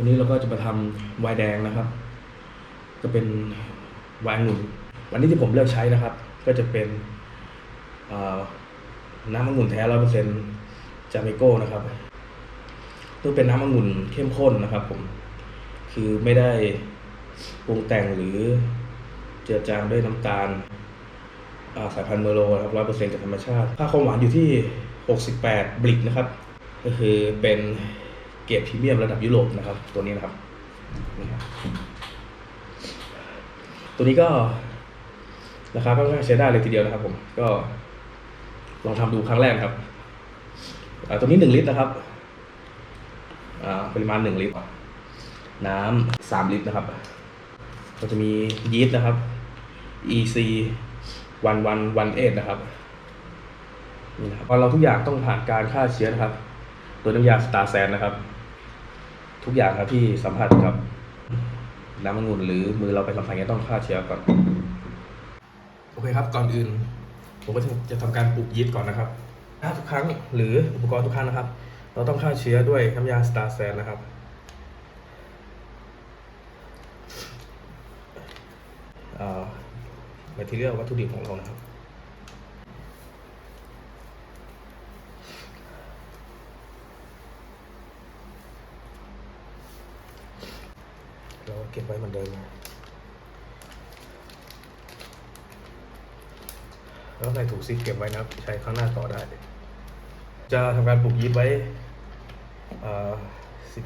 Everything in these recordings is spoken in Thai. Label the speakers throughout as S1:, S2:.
S1: วันนี้เราก็จะมาทำไวน์แดงนะครับก็เป็นไวน์องุ่นวันนี้ที่ผมเลือกใช้นะครับ ก็จะเป็นน้ำองุ่นแท้ร้อยเปอร์เซ็นต์จาเมโก้นะครับต้องเป็นน้ำองุ่นเข้มข้นนะครับ ผม คือไม่ได้ปรุงแต่งหรือเจือจางด้วยน้ำตาลาสายพันธุ์เมอร์โลนะครับร้อยเปอร์เซ็นต์จากธรรมชาติ ค่าความหวานอยู่ที่ 68บริกนะครับ ก็คือเป็น เกรดพรีเมียมระดับยุโรปนะครับ ตัวนี้นะครับนี่ครับ ตัวนี้ก็ราคาค่อนข้างใช้ได้เลยทีเดียวนะครับ ผมก็ลองทำดูครั้งแรกครับตัวนี้หนึ่งลิตรนะครับอ่าปริมาณหนึ่งลิตร น้ำสามลิตรนะครับ ก็จะมียีสต์นะครับ EC วันวันวันเอนะครับนี่นะครับเราทุกอย่างต้องผ่านการฆ่าเชื้อนะครับ ตัวน้ำยาสตาร์แซนนะครับ ทุกอย่างครับที่สัมผัสกับน้ำองุ่นหรือมือเราไปสัมผัสเนี่ยต้องฆ่าเชื้อก่อน โอเคครับ ก่อนอื่น ผมก็จะทำการปลูกยีสต์ก่อนนะครับทุกครั้งหรืออุปกรณ์ทุกครั้งนะครับ เราต้องฆ่าเชื้อด้วยน้ำยาสตาร์แซนนะครับเอ่อ material วัตถุดิบของเรานะครับ เราเก็บไว้เหมือนเดิมนะแล้วใส่ถุงซีเก็บไว้นะครับ ใช้ข้างหน้าต่อได้ จะทำการปลูกยีสต์ไว้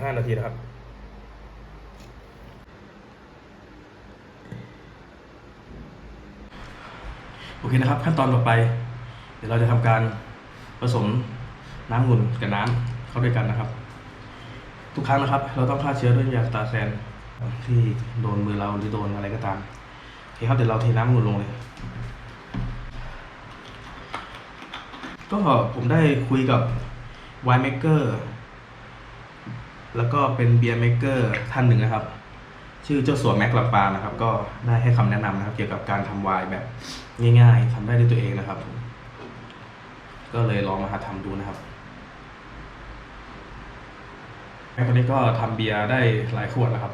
S1: 15นาทีนะครับโอเคนะครับ ขั้นตอนต่อไป เดี๋ยวเราจะทำการผสมน้ำองุ่นกับน้ำเข้าด้วยกันนะครับ ทุกครั้งนะครับ เราต้องฆ่าเชื้อด้วยยาตาแซน ที่โดนมือเราหรือโดนอะไรก็ตามโอเคครับเดี๋ยวเราเทน้ำองุ่นลงเลย ก็ผมได้คุยกับไวน์เมกเกอร์แล้วก็เป็นเบียร์เมกเกอร์ท่านหนึ่งนะครับ ชื่อเจ้าสัวแม็กลำปางนะครับ ก็ได้ให้คำแนะนำนะครับ เกี่ยวกับการทำไวน์แบบง่าย ๆทำได้ด้วยตัวเองนะครับ ก็เลยลองมาหัดทำดูนะครับแม็กคนนี้ก็ทำเบียร์ได้หลายขวดแล้วครับ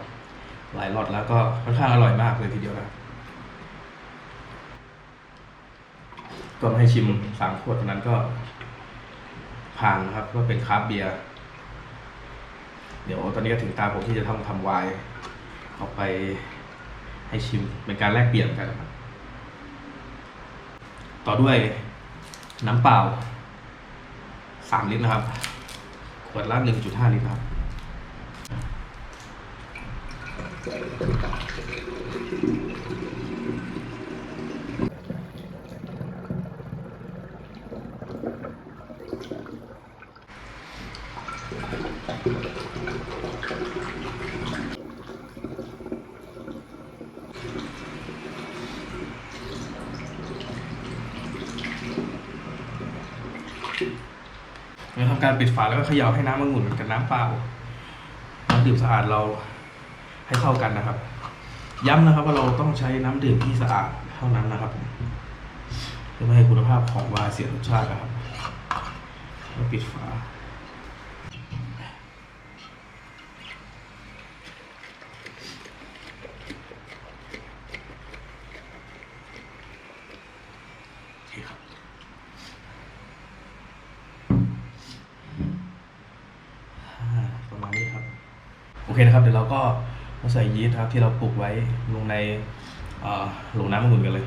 S1: หลายล็อตแล้วก็ค่อนข้างอร่อยมากเลยทีเดียวนะครับก็มาให้ชิมสามขวดตอนนั้นก็ผ่านนะครับก็เป็นคราฟเบียร์เดี๋ยวตอนนี้ก็ถึงตาผมที่จะต้องทำไวน์เอาไปให้ชิมเป็นการแลกเปลี่ยนกันครับต่อด้วยน้ำเปล่าสามลิตรนะครับ ขวดละหนึ่งจุดห้าลิตรครับ เราทำการปิดฝาแล้วก็เขย่าให้น้ำองุ่นกับน้ำเปล่าน้ำดื่มสะอาดเรา ให้เข้ากันนะครับ ย้ำนะครับว่าเราต้องใช้น้ำดื่มที่สะอาดเท่านั้นนะครับเพื่อไม่ให้คุณภาพของวน์เสียรสชาตินะครับแล้วปิดฝาโอเครับประมาณนี้ครับโอเคนะครับ เดี๋ยวเราก็ มาใส่ยีสต์ครับที่เราปลูกไว้ลงในโหลน้ำองุ่นกันเลย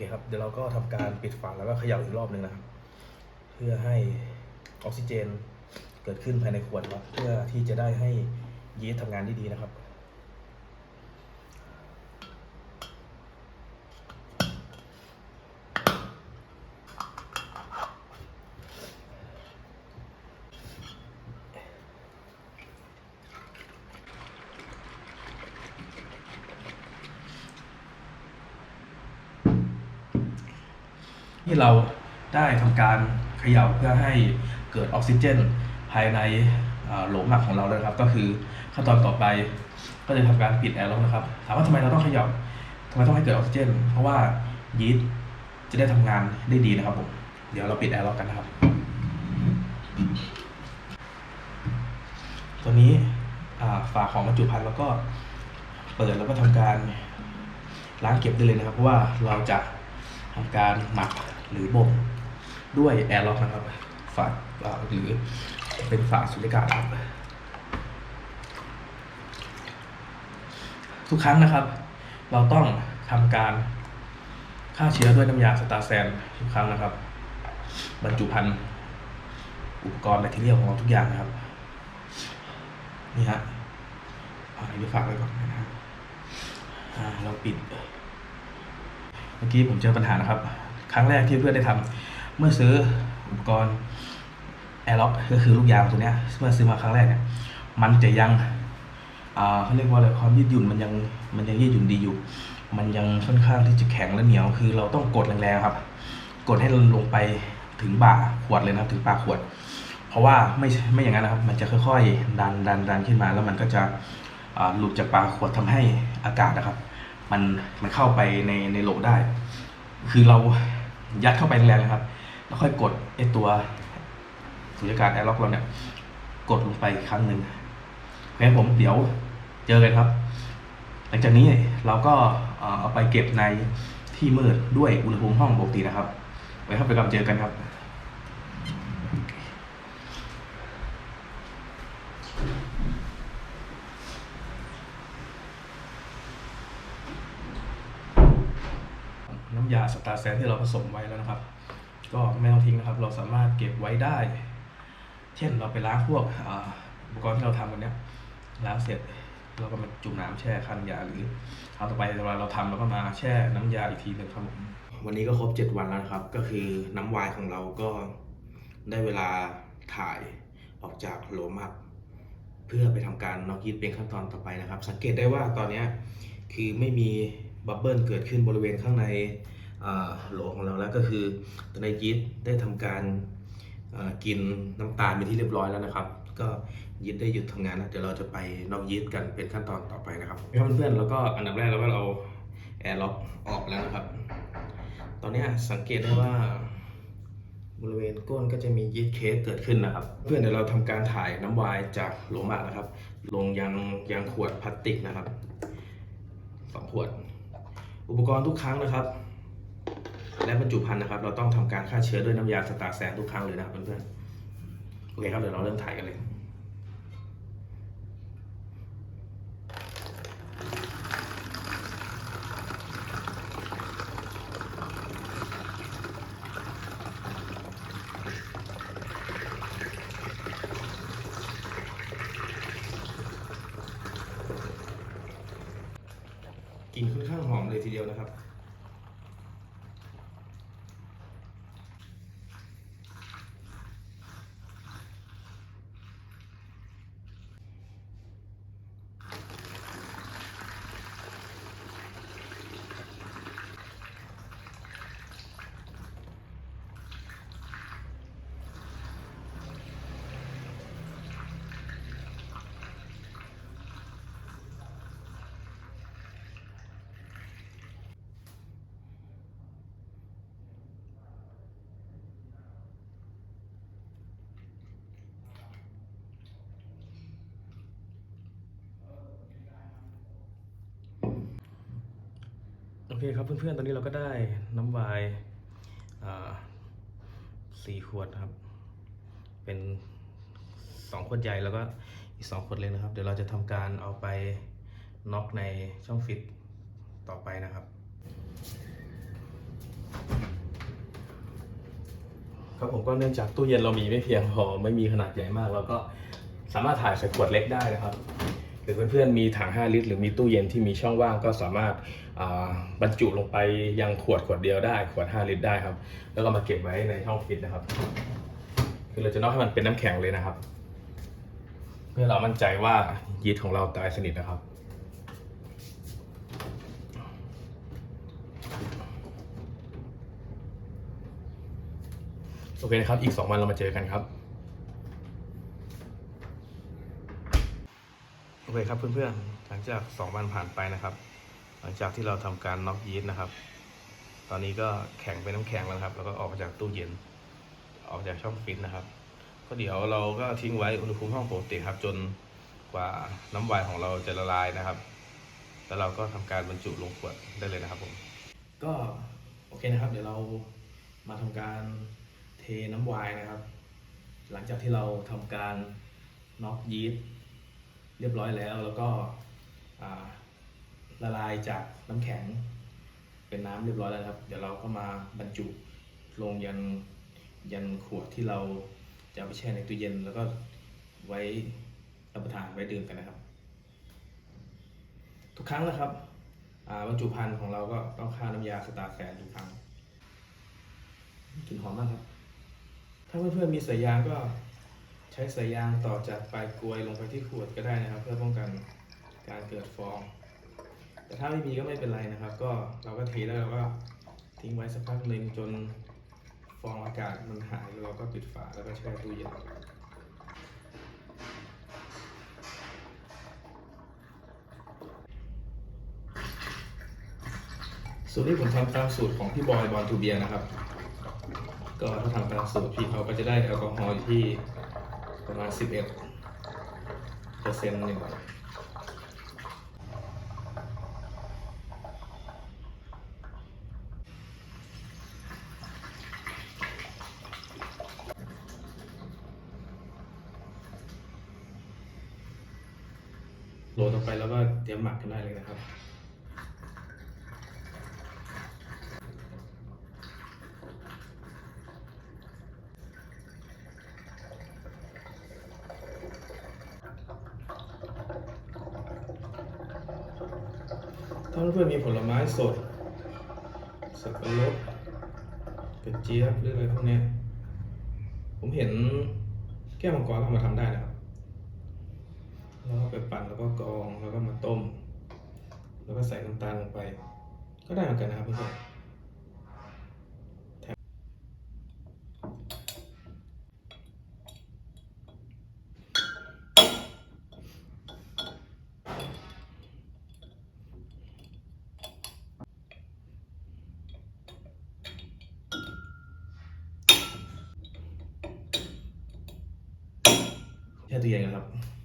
S1: เคครับ เดี๋ยวเราก็ทำการปิดฝาแล้วก็เขย่าอีกรอบหนึ่งนะครับ เพื่อให้ออกซิเจนเกิดขึ้นภายในขวดครับเพื่อที่จะได้ให้ยีสต์ทำงานได้ดีนะครับ ที่เราได้ทำการเขย่าเพื่อให้เกิดออกซิเจน ภายในโหลหมักของเราเลยครับ ก็คือขั้นตอนต่อไปก็จะทำการปิดแอร์ล็อกนะครับ ถามว่าทำไมเราต้องเขย่าทำไมต้องให้เกิดออกซิเจน เพราะว่ายีสต์จะได้ทำงานได้ดีนะครับผม เดี๋ยวเราปิดแอร์ล็อกกันนะครับ ตัวนี้ฝาของบรรจุภัณฑ์แล้วก็เปิดแล้วก็ทำการล้างเก็บได้เลยนะครับ เพราะว่าเราจะทำการหมัก หรือบ่มด้วยแอร์ล็อกนะครับฝาหรือเป็นฝาสุญญากาศครับทุกครั้งนะครับ เราต้องทำการฆ่าเชื้อด้วยน้ำยาสตาร์แซนทุกครั้งนะครับ บรรจุภัณฑ์อุปกรณ์แบคทีเรียของเราทุกอย่างนะครับ นี่ฮะเอาอันนี้ฝากไว้ก่อนนะครับเราปิด เมื่อกี้ผมเจอปัญหานะครับ ครั้งแรกที่เพื่อนได้ทำเมื่อซื้ออุปกรณ์แอร์ล็อกก็คือลูกยางตัวเนี้ยเมื่อซื้อมาครั้งแรกเนี่ยมันจะยังเขาเรียกว่าอะไรความยืดหยุ่นมันยังมันยังยืดหยุ่นดีอยู่ มันยังค่อนข้างที่จะแข็งและเหนียวคือเราต้องกดแรงๆครับ กดให้ลงไปถึงบ่าขวดเลยนะครับถึงปากขวด เพราะว่าไม่ไม่อย่างนั้นนะครับ มันจะค่อยๆดันดันดันขึ้นมา แล้วมันก็จะหลุดจากปากขวดทำให้อากาศนะครับ มันมันเข้าไปในในโหลได้ คือเรา ยัดเข้าไปแรงๆนะครับ แล้วค่อยกดไอตัวสุญญากาศแอร์ล็อกเราเนี่ย กดลงไปครั้งหนึ่งโอเคครับผมเดี๋ยวเจอกันครับ หลังจากนี้เราก็เอ่อเอาไปเก็บในที่มืดด้วยอุณหภูมิห้องปกตินะครับไว้ครับไปกับเจอกันครับ น้ำยาสนที่เราผสมไว้แล้วนะครับ ก็ไม่ต้องทิ้งนะครับ เราสามารถเก็บไว้ได้ เช่นเราไปล้างพวกอุปกรณ์ที่เราทำวันเนี้ยล้างเสร็จเราก็มาจุ่มน้ำแช่คั้นยาหรือเอาต่อไปเวลาเราทำเราก็มาแช่น้ำยาอีกทีหนึ่งครับผมวันนี้ก็ครบ 7 วันแล้วนะครับ ก็คือน้ำวายของเราก็ได้เวลาถ่ายออกจากโหลมักเพื่อไปทำการน็อกยีสต์เป็นขั้นตอนต่อไปนะครับ สังเกตได้ว่าตอนเนี้ยคือไม่มีบับเบิลเกิดขึ้นบริเวณข้างใน โหลของเราแล้วก็คือตอนนี้ยีสได้ทำการกินน้ำตาลเป็นที่เรียบร้อยแล้วนะครับ ก็ยีสได้หยุดทำงานแล้วเดี๋ยวเราจะไปนอกยีสกันเป็นขั้นตอนต่อไปนะครับครับเพื่อนๆแล้วก็อันดับแรกเราก็เอาแอร์ล็อกออกแล้วนะครับ ตอนนี้สังเกตได้ว่าบริเวณก้นก็จะมียีสต์เคสเกิดขึ้นนะครับ เพื่อนเดี๋ยวเราทำการถ่ายน้ำวายจากโหลมักนะครับ ลงยังยังขวดพลาสติกนะครับสองขวด อุปกรณ์ทุกครั้งนะครับ และบรรจุภัณฑ์นะครับ เราต้องทำการฆ่าเชื้อด้วยน้ำยาสตาร์แซนทุกครั้งเลยนะครับเพื่อนๆ โอเคครับเดี๋ยวเราเริ่มถ่ายกันเลยกลิ่นค่อนข้างหอมเลยทีเดียวนะครับ เคครับเพื่อนๆ ตอนนี้เราก็ได้น้ำวายสี่ขวดครับ เป็นสองขวดใหญ่แล้วก็อีกสองขวดเล็กนะครับ เดี๋ยวเราจะทำการเอาไปน็อกในช่องฟิตต่อไปนะครับ ครับผมก็เนื่องจากตู้เย็นเรามีไม่เพียงพอไม่มีขนาดใหญ่มากเราก็สามารถถ่ายใส่ขวดเล็กได้นะครับ รือเพื่อนๆมีถัง 5 ลิตร หรือมีตู้เย็นที่มีช่องว่างก็สามารถบรรจุลงไปยังขวดขวดเดียวได้ ขวด 5 ลิตรได้ครับ แล้วก็มาเก็บไว้ในช่องฟิตนะครับ คือเราจะนอกให้มันเป็นน้ำแข็งเลยนะครับ เพื่อเรามั่นใจว่ายีสต์ของเราตายสนิทนะครับโโอเคนะครับ อีก 2 วันเรามาเจอกันครับ อเคครับเพื่อนๆ หลังจาก 2 วันผ่านไปนะครับ หลังจากที่เราทำการน็อกยีสต์นะครับ ตอนนี้ก็แข็งเป็นน้ำแข็งแล้วครับ แล้วก็ออกมาจากตู้เย็น ออกจากช่องฟิตนะครับ ก็เดี๋ยวเราก็ทิ้งไว้อุณหภูมิห้องปกติครับ จนกว่าน้ำไวน์ของเราจะละลายนะครับ แล้วเราก็ทำการบรรจุลงขวดได้เลยนะครับผม ก็โอเคนะครับ เดี๋ยวเรามาทำการเทน้ำไวน์นะครับ หลังจากที่เราทำการน็อกยีสต์ เรียบร้อยแล้ว แล้วก็ละลายจากน้ำแข็ง เป็นน้ำเรียบร้อยแล้วครับ เดี๋ยวเราก็มาบรรจุลงยันยันขวดที่เราจะไปแช่ในตู้เย็น แล้วก็ไว้รับประทานไว้ดื่มกันนะครับ ทุกครั้งนะครับบรรจุภัณฑ์ของเราก็ต้องฆ่าน้ำยาสตาร์แฟนทุกครั้งกลิ่นหอมมากครับ ถ้าเพื่อนๆมีสายยางก็ ใช้สายยางต่อจากปลายกลวยลงไปที่ขวดก็ได้นะครับ เพื่อป้องกันการเกิดฟอง แต่ถ้าไม่มีก็ไม่เป็นไรนะครับ ก็เราก็เทแล้วเราก็ทิ้งไว้สักพักหนึ่งจนฟองอากาศมันหายเราก็ปิดฝาแล้วก็แช่ตู้เย็นสูตรนี้ผมทำตามสูตรของพี่บอยบอลทูเบียนะครับ ก็ถ้าทำตามสูตรพี่เขาก็จะได้แอลกอฮอล์ที่ ประมาณ 11เปอร์เซ็นต์หนึ่งโหลต่อไปแล้วก็เตรียมหมักกันได้เลยนะครับ ถ้าเพื่อนมีผลไม้สด สับปะรดกระเจี๊ยบหรืออะไรพวกนี้ผมเห็นแก้วมังกรเอามาทำได้นะครับแล้วก็ไปปั่นแล้วก็กรองแล้วก็มาต้ม แล้วก็ใส่น้ำตาลลงไป ก็ได้เหมือนกันนะครับเพื่อนๆแถม แ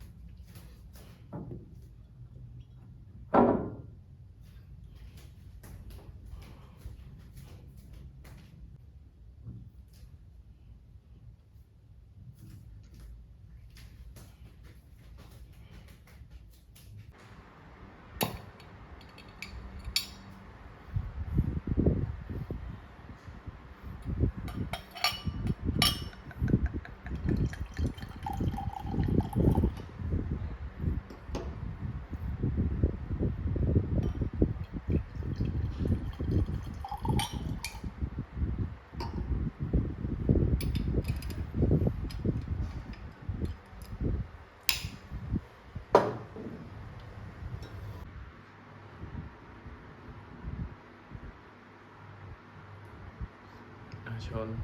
S1: 아, 전